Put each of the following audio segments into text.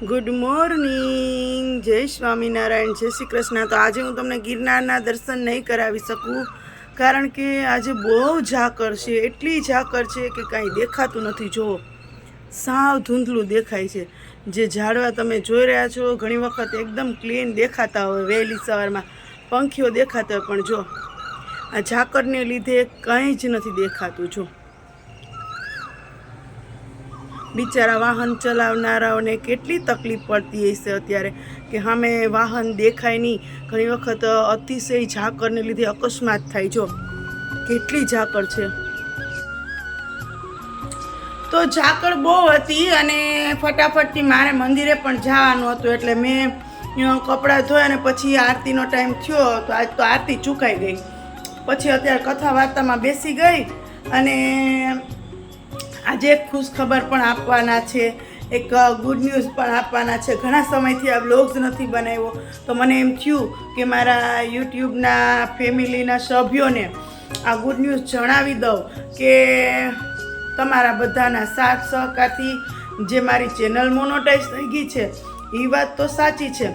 Good morning જય સ્વામિનારાયણ. જય શ્રી કૃષ્ણ. તો આજે હું તમને ગિરનારના દર્શન નહીં કરાવી શકું, કારણ કે આજે બહુ ઝાકર છે. એટલી ઝાકર છે કે કાંઈ દેખાતું નથી. જુઓ સાવ ધૂંધલું દેખાય છે. જે ઝાડવા તમે જોઈ રહ્યા છો, ઘણી વખત એકદમ ક્લીન દેખાતા હોય વહેલી સવારમાં. પંખીઓ દેખાતા હોય, પણ જો, આ ઝાકરને લીધે કંઈ જ નથી દેખાતું. જો બિચારા વાહન ચલાવનારાઓને કેટલી તકલીફ પડતી હશે અત્યારે કે સામે વાહન દેખાય નહીં. ઘણી વખત અતિશય ઝાકરને લીધે અકસ્માત થાય. જો, કેટલી ઝાકર છે. તો ઝાકળ બહુ હતી અને ફટાફટથી મારે મંદિરે પણ જવાનું હતું. એટલે મેં કપડાં ધોયા અને પછી આરતીનો ટાઈમ થયો તો આજ તો આરતી ચૂકાઈ ગઈ. પછી અત્યારે કથા વાર્તામાં બેસી ગઈ અને આજે એક ખુશ ખબર પણ આપવાના છે, એક ગુડ ન્યૂઝ પણ આપવાના છે. ઘણા સમયથી આ બ્લોગ્સ નથી બનાવ્યો. તો મને એમ થયું કે મારા યુટ્યુબના ફેમિલીના સભ્યોને આ ગુડ ન્યૂઝ જણાવી દઉં કે તમારા બધાના સાથ સહકારથી જે મારી ચેનલ મોનોટાઈઝ થઈ ગઈ છે એ વાત તો સાચી છે.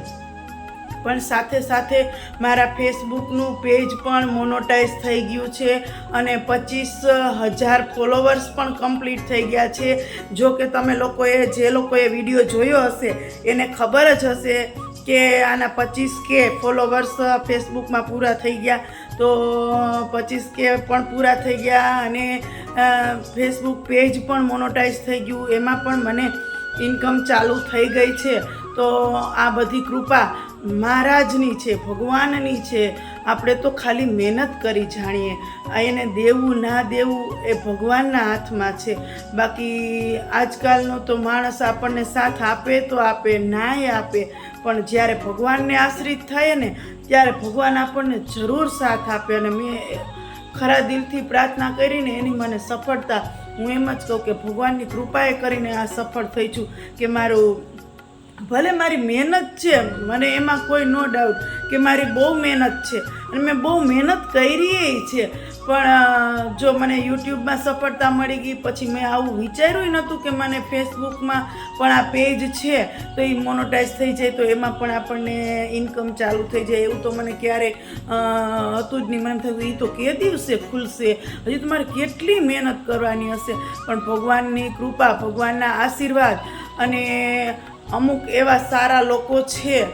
પણ સાથે સાથે મારા ફેસબુકનું પેજ પણ મોનોટાઈઝ થઈ ગયું છે અને પચીસ હજાર ફોલોવર્સ પણ કમ્પ્લીટ થઈ ગયા છે. જો કે તમે લોકોએ, જે લોકોએ વીડિયો જોયો હશે, એને ખબર જ હશે કે આના પચીસ કે ફોલોવર્સ ફેસબુકમાં પૂરા થઈ ગયા. તો પચીસ કે પણ પૂરા થઈ ગયા અને ફેસબુક પેજ પણ મોનોટાઈઝ થઈ ગયું. એમાં પણ મને ઇન્કમ ચાલુ થઈ ગઈ છે. તો આ બધી કૃપા મહારાજની છે, ભગવાનની છે. આપણે તો ખાલી મહેનત કરી જાણીએ. એને દેવું, ના દેવું એ ભગવાનના હાથમાં છે. બાકી આજકાલનો તો માણસ આપણને સાથ આપે તો આપે નાય આપે. પણ જ્યારે ભગવાનને આશ્રિત થાય ને, ત્યારે ભગવાન આપણને જરૂર સાથ આપે. અને મેં ખરા દિલથી પ્રાર્થના કરીને એની મને સફળતા, હું એમ જ કહું કે ભગવાનની કૃપાએ કરીને આ સફળ થઈ છું કે મારું ભલે મારી મહેનત છે, મને એમાં કોઈ નો ડાઉટ કે મારી બહુ મહેનત છે. અને મેં બહુ મહેનત કરી છે, પણ જો મને યુટ્યુબમાં સફળતા મળી ગઈ, પછી મેં આવું વિચાર્યું નહોતું કે મને ફેસબુકમાં પણ આ પેજ છે, તો એ મોનોટાઈઝ થઈ જાય, તો એમાં પણ આપણને ઇન્કમ ચાલુ થઈ જાય, એવું તો મને ક્યારેય હતું જ નહીં. મને થયું એ તો કે દિવસે ખુલશે. હજી તમારે કેટલી મહેનત કરવાની હશે. પણ ભગવાનની કૃપા, ભગવાનના આશીર્વાદ અને અમુક એવા સારા લોકો છે,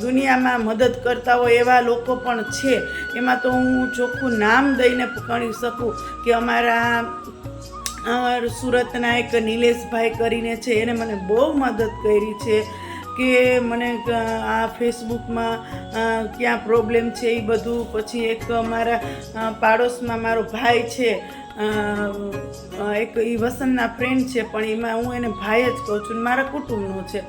દુનિયામાં મદદ કરતા હોય એવા લોકો પણ છે. એમાં તો હું ચોખ્ખું નામ દઈને ગણી શકું કે અમારા સુરતના એક નિલેશભાઈ કરીને છે, એને મને બહુ મદદ કરી છે. કે મને આ ફેસબુકમાં ક્યાં પ્રોબ્લેમ છે એ બધું, પછી એક મારા પાડોશમાં મારો ભાઈ છે એક એ વસંતના ફ્રેન્ડ છે, પણ એમાં હું એને ભાઈ જ કહું છું મારા કુટુંબનો છે.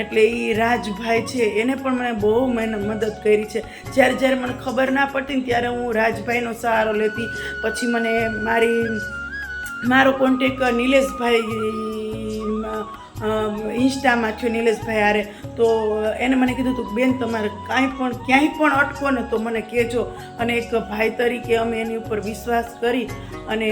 એટલે એ રાજભાઈ છે, એને પણ મને બહુ મને મદદ કરી છે. જ્યારે જ્યારે મને ખબર ના પડતી ને ત્યારે હું રાજભાઈનો સહારો લેતી. પછી મને મારી, મારો કોન્ટેક નિલેશભાઈ ઇન્સ્ટામાં છું નિલેશભાઈ હારે. તો એને મને કીધું હતું બેન, તમારે કાંઈ પણ, ક્યાંય પણ અટકો ને તો મને કહેજો. અને એક ભાઈ તરીકે અમે એની ઉપર વિશ્વાસ કરી અને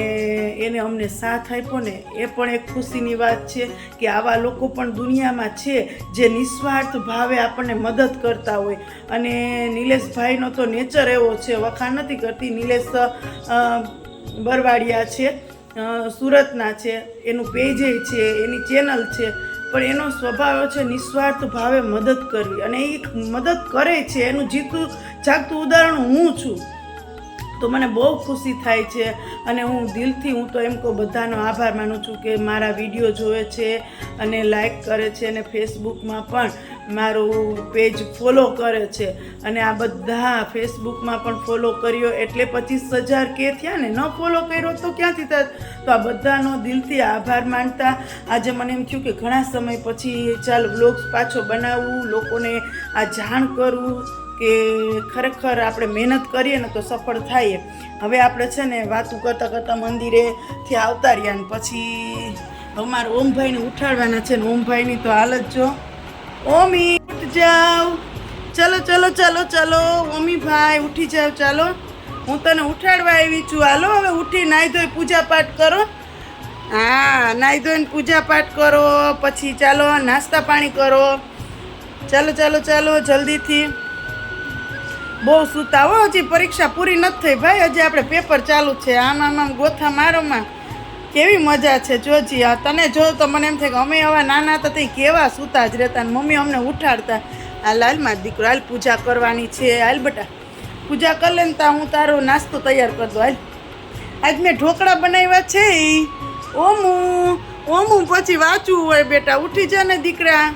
એને અમને સાથ આપ્યો ને. એ પણ એક ખુશીની વાત છે કે આવા લોકો પણ દુનિયામાં છે જે નિસ્વાર્થ ભાવે આપણને મદદ કરતા હોય. અને નિલેશભાઈનો તો નેચર એવો છે, વખાણ નથી કરતી. નિલેશ બરવાડિયા છે. સુરતના છે, એનું પેજે છે, એની ચેનલ છે, પણ એનો સ્વભાવ છે, નિસ્વાર્થ ભાવે મદદ કરવી. અને એ મદદ કરે છે, એનું જીતું, જાગતું ઉદાહરણ હું છું. તો મને બહુ ખુશી થાય છે અને હું દિલથી હું તો એમ કહું બધાનો આભાર માનું છું કે મારા વીડિયો જોવે છે અને લાઈક કરે છે અને ફેસબુકમાં પણ મારું પેજ ફોલો કરે છે. અને આ બધા ફેસબુકમાં પણ ફોલો કર્યો એટલે પચીસ હજાર કે થયા ને ન ફોલો કર્યો તો ક્યાંથી થાય? તો આ બધાનો દિલથી આભાર માનતા. આજે મને એમ થયું કે ઘણા સમય પછી ચાલ બ્લોગ્સ પાછો બનાવવું લોકોને આ જાણ કરવું કે ખરેખર આપણે મહેનત કરીએ ને તો સફળ થાય હવે આપણે છે ને વાતું કરતાં કરતાં મંદિરેથી આવતા રહ્યા ને પછી હવે ઓમભાઈને ઉઠાડવાના છે ને ઓમભાઈની તો હાલત જો. ઓમી, ઉઠ જાવ. ચલો ચલો ચલો ચલો. ઓમી ભાઈ, ઉઠી જાવ, ચાલો. હું તને ઉઠાડવા આવી છું. હાલો, હવે ઉઠી નાહી ધોઈ પૂજા પાઠ કરો. હા, નાહી ધોઈને પૂજા પાઠ કરો. પછી ચાલો, નાસ્તા પાણી કરો. ચાલો ચાલો ચાલો, જલ્દીથી. બહુ સૂતા. હો, હજી પરીક્ષા પૂરી નથી થઈ. ભાઈ, હજી આપણે પેપર ચાલુ છે. આમ આમ ગોથા મારોમાં. કેવી મજા છે, જોજી. આ તને જો તો મને એમ થાય કે અમે હવે નાના હતા તે કેવા સૂતા જ રહેતા મમ્મી અમને ઉઠાડતા. આ લાલમાં દીકરો, હાલ પૂજા કરવાની છે. હાલ બેટા, પૂજા કરી લે ને તા હું તારો નાસ્તો તૈયાર કરી દઉં. હાલ. આજ મેં ઢોકળા બનાવ્યા છે ઓમું ઓમું પછી વાંચવું હોય બેટા. ઉઠી જા ને દીકરા.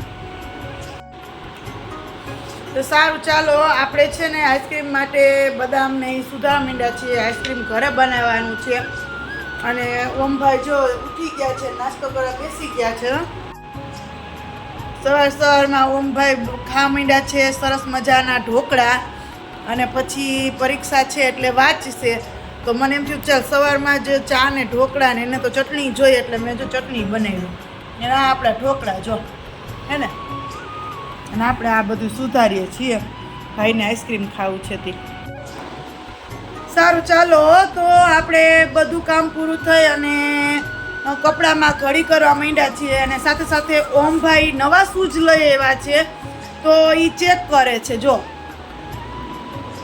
તો સારું, ચાલો, આપણે છે ને આઈસ્ક્રીમ માટે બદામ ને સુધા મીંડા છીએ, આઈસ્ક્રીમ ઘરે બનાવવાનું છે. અને ઓમભાઈ જો ઉઠી ગયા છે, નાસ્તો કરવા બેસી ગયા છે. સવાર સવારમાં ઓમભાઈ ખા માંડ્યા છે, સરસ મજાના ઢોકળા. અને પછી પરીક્ષા છે એટલે વાંચશે. તો મને એમ થયું, ચાલ, સવારમાં જ ચા ને ઢોકળા ને એને તો ચટણી જોઈએ, એટલે મેં જો ચટણી બનાવી. એના આપણા ઢોકળા જો. હે ને? અને આપણે આ બધું સુધારીએ છીએ. ભાઈને આઈસ્ક્રીમ ખાવું છે તે. સારું, ચાલો, તો આપણે બધું કામ પૂરું થઈ અને કપડામાં ઘડી કરવા માંડ્યા છીએ અને સાથે સાથે ઓમભાઈ નવા શૂઝ લઈ એવા છે. તો એ ચેક કરે છે, જો.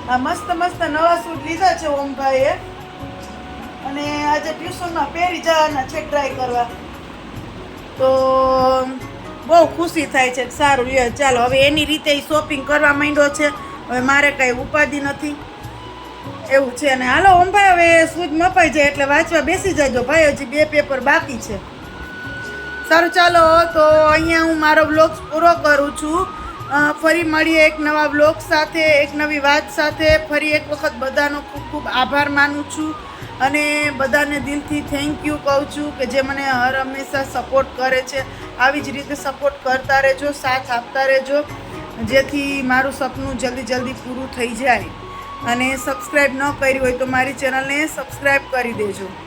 આ મસ્ત મસ્ત નવા શૂઝ લીધા છે ઓમભાઈએ. અને આજે ટ્યુશનમાં પહેરી જવાના છે ટ્રાય કરવા. તો બહુ ખુશી થાય છે સારું, લ્યો, ચાલો, હવે એની રીતે શોપિંગ કરવા માંડ્યો છે. હવે મારે કાંઈ ઉપાધિ નથી. એવું છે અને હાલો ઓમભાઈ હવે સૂજ મપાઈ જાય એટલે વાંચવા બેસી જજો. ભાઈ હજી બે પેપર બાકી છે. સારું, ચાલો, તો અહીંયા હું મારો બ્લોગ પૂરો કરું છું. ફરી મળીએ એક નવા બ્લોગ સાથે, એક નવી વાત સાથે. ફરી એક વખત બધાનો ખૂબ ખૂબ આભાર માનું છું. અને બધાને દિલથી થેન્ક યુ કહું છું કે જે મને હર હંમેશા સપોર્ટ કરે છે. આવી જ રીતે સપોર્ટ કરતા રહેજો, સાથ આપતા રહેજો, જેથી મારું સપનું જલ્દી જલ્દી પૂરું થઈ જાય. અને સબસ્ક્રાઈબ ન કરી હોય તો મારી ચેનલને સબસ્ક્રાઈબ કરી દેજો.